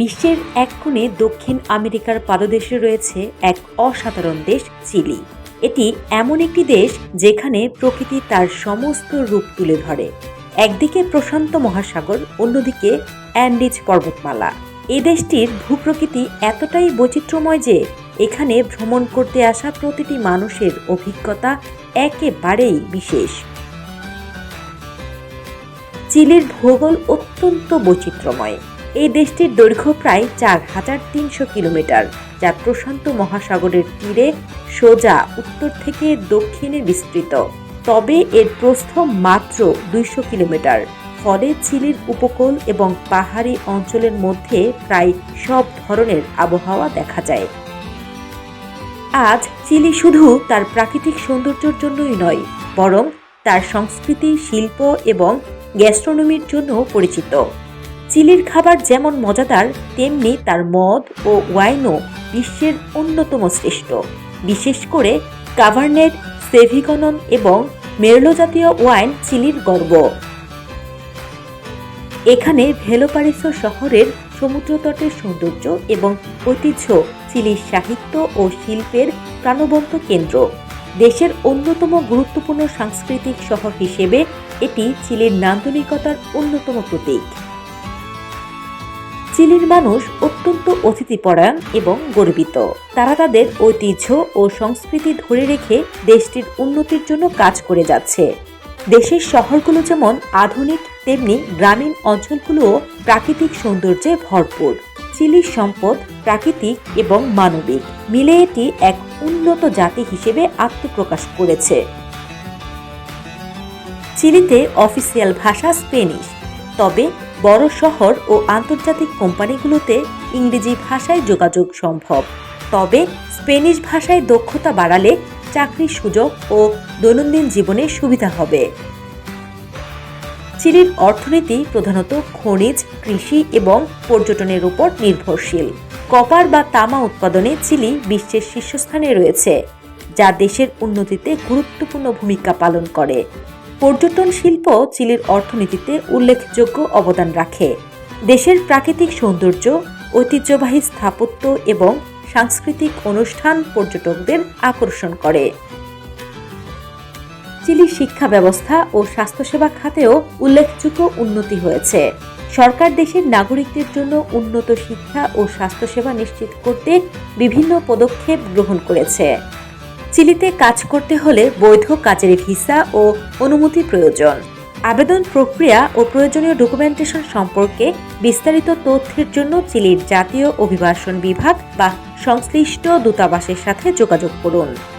বিশ্বের এক কোণে দক্ষিণ আমেরিকার পাদদেশে রয়েছে এক অসাধারণ দেশ, চিলি। এটি এমন একটি দেশ যেখানে প্রকৃতি তার সমস্ত রূপ তুলে ধরে। একদিকে প্রশান্ত মহাসাগর, অন্যদিকে অ্যান্ডিজ পর্বতমালা। এ দেশটির ভূপ্রকৃতি এতটাই বৈচিত্র্যময় যে, এখানে ভ্রমণ করতে আসা প্রতিটি মানুষের অভিজ্ঞতা একেবারেই বিশেষ। চিলির ভূগোল অত্যন্ত বৈচিত্র্যময়। এই দেশটির দৈর্ঘ্য প্রায় চার হাজার তিনশো কিলোমিটার, যা প্রশান্ত মহাসাগরের তীরে সোজা উত্তর থেকে দক্ষিণে বিস্তৃত। তবে এর প্রস্থ মাত্র দুইশো কিলোমিটার। ফলে চিলির উপকূল এবং পাহাড়ি অঞ্চলের মধ্যে প্রায় সব ধরনের আবহাওয়া দেখা যায়। আজ চিলি শুধু তার প্রাকৃতিক সৌন্দর্যের জন্যই নয়, বরং তার সংস্কৃতি, শিল্প এবং গ্যাস্ট্রোনমির জন্য পরিচিত। চিলির খাবার যেমন মজাদার, তেমনি তার মদ ও ওয়াইনও বিশ্বের অন্যতম শ্রেষ্ঠ। বিশেষ করে কাভারনেট সেভিগনন এবং মেরলো জাতীয় ওয়াইন চিলির গর্ব। এখানে ভেলোপারিসো শহরের সমুদ্রতটের সৌন্দর্য এবং ঐতিহ্য চিলির সাহিত্য ও শিল্পের প্রাণবন্ত কেন্দ্র। দেশের অন্যতম গুরুত্বপূর্ণ সাংস্কৃতিক শহর হিসেবে এটি চিলির নান্দনিকতার অন্যতম প্রতীক। চিলির মানুষ অত্যন্ত অতিথিপরায়ণ এবং গর্বিত। তারা তাদের ঐতিহ্য ও সংস্কৃতি ধরে রেখে দেশটির উন্নতির জন্য কাজ করে যাচ্ছে। দেশের শহরগুলো যেমন আধুনিক, তেমনি গ্রামীণ অঞ্চলগুলোও প্রাকৃতিক সৌন্দর্যে ভরপুর। চিলির সম্পদ প্রাকৃতিক এবং মানবিক। মিলে এটি এক উন্নত জাতি হিসেবে আত্মপ্রকাশ করেছে। চিলিতে অফিসিয়াল ভাষা স্পেনিশ। তবে বড় শহর ও আন্তর্জাতিক কোম্পানিগুলোতে ইংরেজি ভাষায় যোগাযোগ সম্ভব। তবে স্পেনিশ ভাষায় দক্ষতা বাড়ালে চাকরির সুযোগ ও দৈনন্দিন জীবনে সুবিধা হবে। চিলির অর্থনীতি প্রধানত খনিজ, কৃষি এবং পর্যটনের উপর নির্ভরশীল। কপার বা তামা উৎপাদনে চিলি বিশ্বের শীর্ষস্থানে রয়েছে, যা দেশের উন্নতিতে গুরুত্বপূর্ণ ভূমিকা পালন করে। পর্যটন শিল্প চিলির অর্থনীতিতে উল্লেখযোগ্য অবদান রাখে। দেশের প্রাকৃতিক সৌন্দর্য, ঐতিহ্যবাহী স্থাপত্য এবং সাংস্কৃতিক অনুষ্ঠান পর্যটকদের আকর্ষণ করে। চিলির শিক্ষা ব্যবস্থা ও স্বাস্থ্যসেবা খাতেও উল্লেখযোগ্য উন্নতি হয়েছে। সরকার দেশের নাগরিকদের জন্য উন্নত শিক্ষা ও স্বাস্থ্যসেবা নিশ্চিত করতে বিভিন্ন পদক্ষেপ গ্রহণ করেছে। চিলিতে কাজ করতে হলে বৈধ কাজের ভিসা ও অনুমতি প্রয়োজন। আবেদন প্রক্রিয়া ও প্রয়োজনীয় ডকুমেন্টেশন সম্পর্কে বিস্তারিত তথ্যের জন্য চিলির জাতীয় অভিবাসন বিভাগ বা সংশ্লিষ্ট দূতাবাসের সাথে যোগাযোগ করুন।